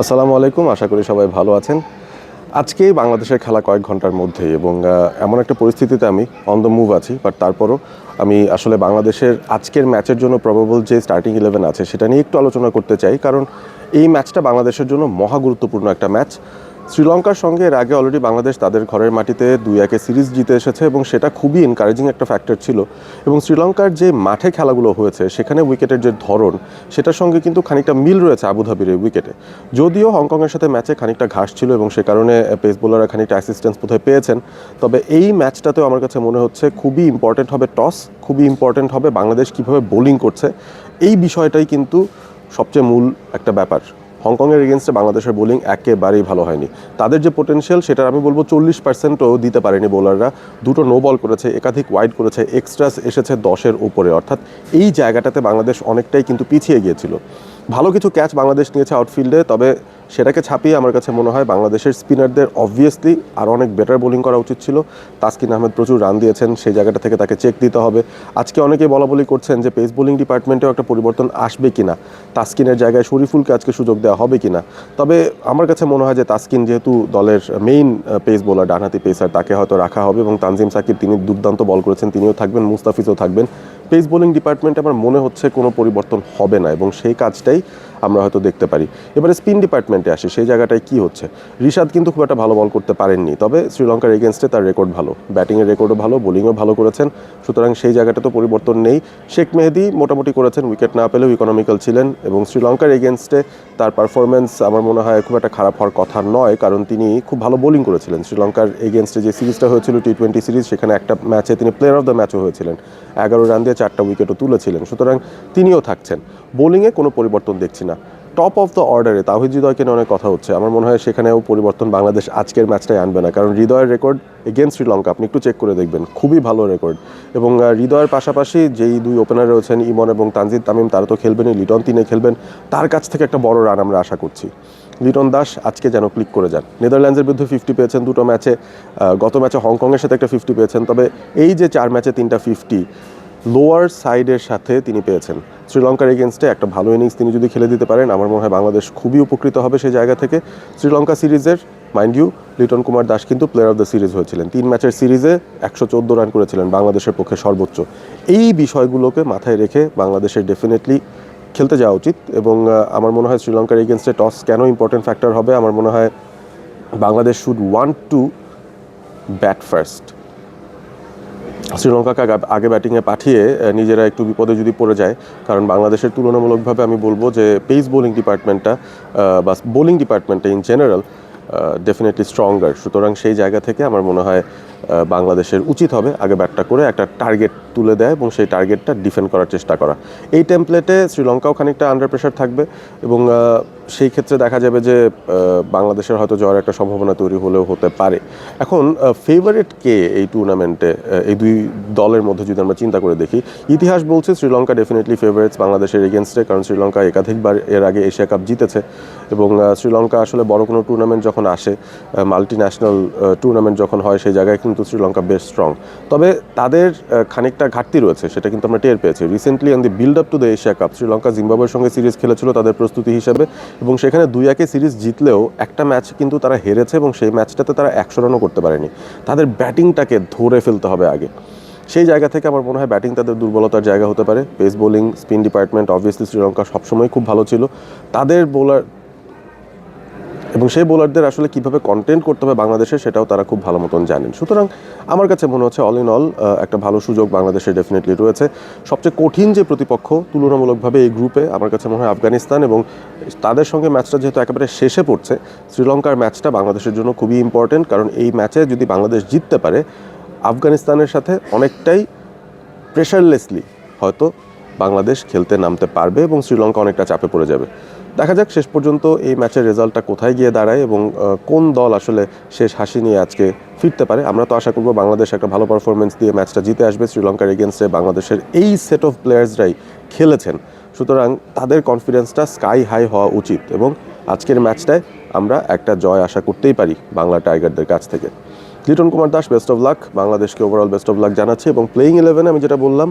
আসসালামু আলাইকুম, আশা করি সবাই ভালো আছেন। আজকে বাংলাদেশের খেলা কয়েক ঘণ্টার মধ্যেই এবং এমন একটা পরিস্থিতিতে আমি অন দ্য মুভ আছি বাট তারপরও আমি আসলে বাংলাদেশের আজকের ম্যাচের জন্য প্রবাবল যে স্টার্টিং ইলেভেন আছে, সেটা নিয়ে একটু আলোচনা করতে চাই। কারণ এই ম্যাচটা বাংলাদেশের জন্য মহা গুরুত্বপূর্ণ একটা ম্যাচ শ্রীলঙ্কার সঙ্গে এর আগে অলরেডি বাংলাদেশ তাদের ঘরের মাটিতে দুই একে সিরিজ জিতে এসেছে এবং সেটা খুবই এনকারেজিং একটা ফ্যাক্টর ছিল। এবং শ্রীলঙ্কার যে মাঠে খেলাগুলো হয়েছে, সেখানে উইকেটের যে ধরন, সেটার সঙ্গে কিন্তু খানিকটা মিল রয়েছে আবুধাবির এই উইকেটে যদিও হংকংয়ের সাথে ম্যাচে খানিকটা ঘাস ছিল এবং সে কারণে পেস বোলাররা খানিকটা অ্যাসিস্ট্যান্স বোধহয় পেয়েছেন। তবে এই ম্যাচটাতেও আমার কাছে মনে হচ্ছে খুবই ইম্পর্টেন্ট হবে টস খুবই ইম্পর্টেন্ট হবে বাংলাদেশ কীভাবে বোলিং করছে। এই বিষয়টাই কিন্তু সবচেয়ে মূল একটা ব্যাপার। হংকংয়ের এগেনস্টে বাংলাদেশের বোলিং একেবারেই ভালো হয়নি। তাদের যে পোটেনশিয়াল সেটা আমি বলব চল্লিশ পার্সেন্টও দিতে পারেনি বোলাররা দুটো নো বল করেছে, একাধিক ওয়াইড করেছে এক্সট্রাস এসেছে দশের উপরে। অর্থাৎ এই জায়গাটাতে বাংলাদেশ অনেকটাই কিন্তু পিছিয়ে গিয়েছিল। ভালো কিছু ক্যাচ বাংলাদেশ নিয়েছে আউটফিল্ডে তবে সেটাকে ছাপিয়ে আমার কাছে মনে হয় বাংলাদেশের স্পিনারদের অবভিয়াসলি আর অনেক বেটার বোলিং করা উচিত ছিল। তাসকিন আহমেদ প্রচুর রান দিয়েছেন, সেই জায়গাটা থেকে তাকে চেক দিতে হবে। আজকে অনেকে বলা বলি করছেন যে পেস বোলিং ডিপার্টমেন্টেও একটা পরিবর্তন আসবে কিনা, তাসকিনের জায়গায় শরীফুলকে আজকে সুযোগ দেওয়া হবে কিনা। তবে আমার কাছে মনে হয় যে তাসকিন যেহেতু দলের মেইন পেস বোলার ডানহাতি পেসার তাকে হয়তো রাখা হবে এবং তানজিম সাকিব তিনি দুর্দান্ত বল করেছেন, তিনিও থাকবেন, মুস্তাফিজও থাকবেন। পেস বোলিং ডিপার্টমেন্টে আমার মনে হচ্ছে কোনো পরিবর্তন হবে না এবং সেই কাজটাই আমরা হয়তো দেখতে পারি। এবারে স্পিন ডিপার্টমেন্টে আসি, সেই জায়গাটায় কি হচ্ছে? রিশাদ কিন্তু খুব একটা ভালো বল করতে পারেননি, তবে শ্রীলঙ্কার এগেনস্টে তার রেকর্ড ভালো। ব্যাটিংয়ের রেকর্ডও ভালো, বোলিংও ভালো করেছেন, সুতরাং সেই জায়গাটা তো পরিবর্তন নেই। শেখ মেহেদি মোটামুটি করেছেন, উইকেট না পেলেও ইকোনমিক্যাল ছিলেন, এবং শ্রীলঙ্কার এগেনস্টে তার পারফরমেন্স আমার মনে হয় খুব একটা খারাপ হওয়ার কথা নয়, কারণ তিনি খুব ভালো বোলিং করেছিলেন। শ্রীলঙ্কার এগেনস্টে যে সিরিজটা হয়েছিল টি টোয়েন্টি সিরিজ, সেখানে একটা ম্যাচে তিনি প্লেয়ার অফ দ্য ম্যাচও হয়েছিলেন। এগারো রান দিয়ে চারটা উইকেটও তুলেছিলেন, সুতরাং তিনিও থাকছেন। বোলিংয়ে কোনো পরিবর্তন দেখছি না। টপ অফ দ্য অর্ডারে তাহিদ হৃদয়কে নিয়ে অনেক কথা হচ্ছে। আমার মনে হয় সেখানেও পরিবর্তন বাংলাদেশ আজকের ম্যাচটাই আনবে না। কারণ হৃদয়ের রেকর্ড এগেনস্ট শ্রীলঙ্কা, আপনি একটু চেক করে দেখবেন। খুবই ভালো রেকর্ড এবং হৃদয়ের পাশাপাশি যেই দুই ওপেনার রয়েছেন, ইমন এবং তানজিদ তামিম, তারা তো খেলবেনই, লিটন তিনে খেলবেন। তার কাছ থেকে একটা বড় রান আমরা আশা করছি। লিটন দাস আজকে যেন ক্লিক করে যান। নেদারল্যান্ডসের বিরুদ্ধে ফিফটি পেয়েছেন দুটো ম্যাচে গত ম্যাচে হংকংয়ের সাথে একটা ফিফটি পেয়েছেন। তবে এই যে চার ম্যাচে তিনটা ফিফটি লোয়ার সাইডের সাথে তিনি পেয়েছেন। শ্রীলঙ্কার এগেনস্টে একটা ভালো ইনিংস তিনি যদি খেলে দিতে পারেন, আমার মনে হয় বাংলাদেশ খুবই উপকৃত হবে সেই জায়গা থেকে। শ্রীলঙ্কা সিরিজের মাইন্ড ইউ লিটন কুমার দাস কিন্তু প্লেয়ার অফ দ্য সিরিজ হয়েছিলেন। তিন ম্যাচের সিরিজে একশো চোদ্দ রান করেছিলেন বাংলাদেশের পক্ষে সর্বোচ্চ। এই বিষয়গুলোকে মাথায় রেখে বাংলাদেশের ডেফিনেটলি খেলতে যাওয়া উচিত এবং আমার মনে হয় শ্রীলঙ্কার এগেনস্টে টস কেন ইম্পর্টেন্ট ফ্যাক্টর হবে? আমার মনে হয় Bangladesh should want to bat first শ্রীলঙ্কাকে আগে ব্যাটিংয়ে পাঠিয়ে নিজেরা একটু বিপদে যদি পড়ে যায়, কারণ বাংলাদেশের তুলনামূলকভাবে আমি বলব যে পেস বোলিং ডিপার্টমেন্টটা বা বোলিং ডিপার্টমেন্টটা ইন জেনারেল ডেফিনেটলি স্ট্রঙ্গার সুতরাং সেই জায়গা থেকে আমার মনে হয় বাংলাদেশের উচিত হবে আগে ব্যাটটা করে একটা টার্গেট তুলে দেয় এবং সেই টার্গেটটা ডিফেন্ড করার চেষ্টা করা। এই টেমপ্লেটে শ্রীলঙ্কাও খানিকটা আন্ডার প্রেশার থাকবে এবং সেই ক্ষেত্রে দেখা যাবে যে বাংলাদেশের হয়তো জয়ের একটা সম্ভাবনা তৈরি হলেও হতে পারে। এখন ফেভারিট কে এই টুর্নামেন্টে এই দুই দলের মধ্যে যদি আমরা চিন্তা করে দেখি, ইতিহাস বলছে শ্রীলঙ্কা ডেফিনেটলি ফেভারিটস বাংলাদেশের এগেনস্টে কারণ শ্রীলঙ্কা একাধিকবার এর আগে এশিয়া কাপ জিতেছে এবং শ্রীলঙ্কা আসলে বড় কোনো টুর্নামেন্ট যখন আসে মাল্টি ন্যাশনাল টুর্নামেন্ট যখন হয় সেই জায়গায় কিন্তু শ্রীলঙ্কা বেশ স্ট্রং তবে তাদের খানিকটা ঘাটতি রয়েছে, সেটা কিন্তু আমরা টের পেয়েছি। Recently on the build up to the Asia Cup Sri Lanka জিম্বাবুয়ের সঙ্গে সিরিজ খেলেছিল তাদের প্রস্তুতি হিসেবে। এবং সেখানে দুই একে সিরিজ জিতলেও একটা ম্যাচ কিন্তু তারা হেরেছে এবং সেই ম্যাচটাতে তারা একশো রানও করতে পারেনি। তাদের ব্যাটিংটাকে ধরে ফেলতে হবে আগে। সেই জায়গা থেকে আমার মনে হয় ব্যাটিং তাদের দুর্বলতার জায়গা হতে পারে। Pace bowling, spin department obviously Sri Lanka সবসময় খুব ভালো ছিল। তাদের বোলার এবং সেই বোলারদের আসলে কীভাবে কন্টেন্ট করতে হবে বাংলাদেশে সেটাও তারা খুব ভালো মতন জানেন। সুতরাং আমার কাছে মনে হচ্ছে অল ইন অল একটা ভালো সুযোগ বাংলাদেশে ডেফিনেটলি রয়েছে। সবচেয়ে কঠিন যে প্রতিপক্ষ তুলনামূলকভাবে এই গ্রুপে আমার কাছে মনে হয় আফগানিস্তান এবং তাদের সঙ্গে ম্যাচটা যেহেতু একেবারে শেষে পড়ছে, শ্রীলঙ্কার ম্যাচটা বাংলাদেশের জন্য খুবই ইম্পর্টেন্ট কারণ এই ম্যাচে যদি বাংলাদেশ জিততে পারে, আফগানিস্তানের সাথে অনেকটাই প্রেশারলেসলি হয়তো বাংলাদেশ খেলতে নামতে পারবে এবং শ্রীলঙ্কা অনেকটা চাপে পড়ে যাবে। দেখা যাক শেষ পর্যন্ত এই ম্যাচের রেজাল্টটা কোথায় গিয়ে দাঁড়ায় এবং কোন দল আসলে শেষ হাসি নিয়ে আজকে ফিরতে পারে। আমরা তো আশা করব বাংলাদেশ একটা ভালো পারফরমেন্স দিয়ে ম্যাচটা জিতে আসবে। শ্রীলঙ্কার এগেনস্টে বাংলাদেশের এই সেট অফ প্লেয়ার্সরাই খেলেছেন। সুতরাং তাদের কনফিডেন্সটা স্কাই হাই হওয়া উচিত এবং আজকের ম্যাচটায় আমরা একটা জয় আশা করতেই পারি বাংলা টাইগারদের কাছ থেকে। Liton Kumar Das best of luck বাংলাদেশকে ওভারঅল বেস্ট অফ লাক জানাচ্ছি এবং প্লেইং ইলেভেন আমি যেটা বললাম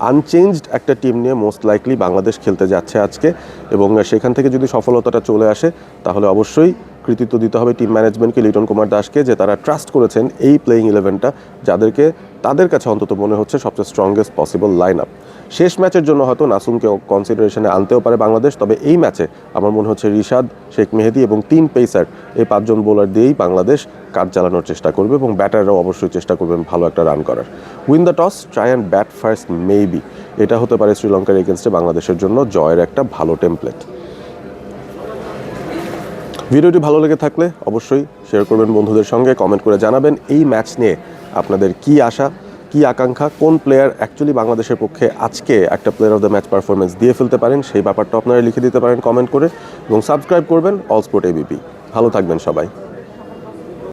আনচেঞ্জড একটা টিম নিয়ে মোস্ট লাইকলি বাংলাদেশ খেলতে যাচ্ছে আজকে এবং সেখান থেকে যদি সফলতাটা চলে আসে, তাহলে অবশ্যই কৃতিত্ব দিতে হবে টিম ম্যানেজমেন্টকে লিটন কুমার দাসকে যে তারা ট্রাস্ট করেছেন এই প্লেয়িং ইলেভেনটা যাদেরকে তাদের কাছে অন্তত মনে হচ্ছে সবচেয়ে স্ট্রংগেস্ট পসিবল লাইন আপ শেষ ম্যাচের জন্য হয়তো নাসুমকে কনসিডারেশনে আনতেও পারে বাংলাদেশ। তবে এই ম্যাচে আমার মনে হচ্ছে রিশাদ, শেখ মেহেদি এবং তিন পেসার, এই পাঁচজন বোলার দিয়েই বাংলাদেশ কাজ চালানোর চেষ্টা করবে এবং ব্যাটাররাও অবশ্যই চেষ্টা করবেন ভালো একটা রান করার। Win the toss try and bat first maybe এটা হতে পারে শ্রীলঙ্কার এগেনস্টে বাংলাদেশের জন্য জয়ের একটা ভালো টেমপ্লেট ভিডিওটি ভালো লেগে থাকলে অবশ্যই শেয়ার করবেন বন্ধুদের সঙ্গে কমেন্ট করে জানাবেন এই ম্যাচ নিয়ে আপনাদের কি আশা? কি আকাঙ্ক্ষা, কোন প্লেয়ার অ্যাকচুয়ালি বাংলাদেশের পক্ষে আজকে একটা player of the match performance দিয়ে ফেলতে পারেন, সেই ব্যাপারটা আপনারা লিখে দিতে পারেন কমেন্ট করে এবং সাবস্ক্রাইব করবেন অল স্পোর্ট এবিপি ভালো থাকবেন সবাই।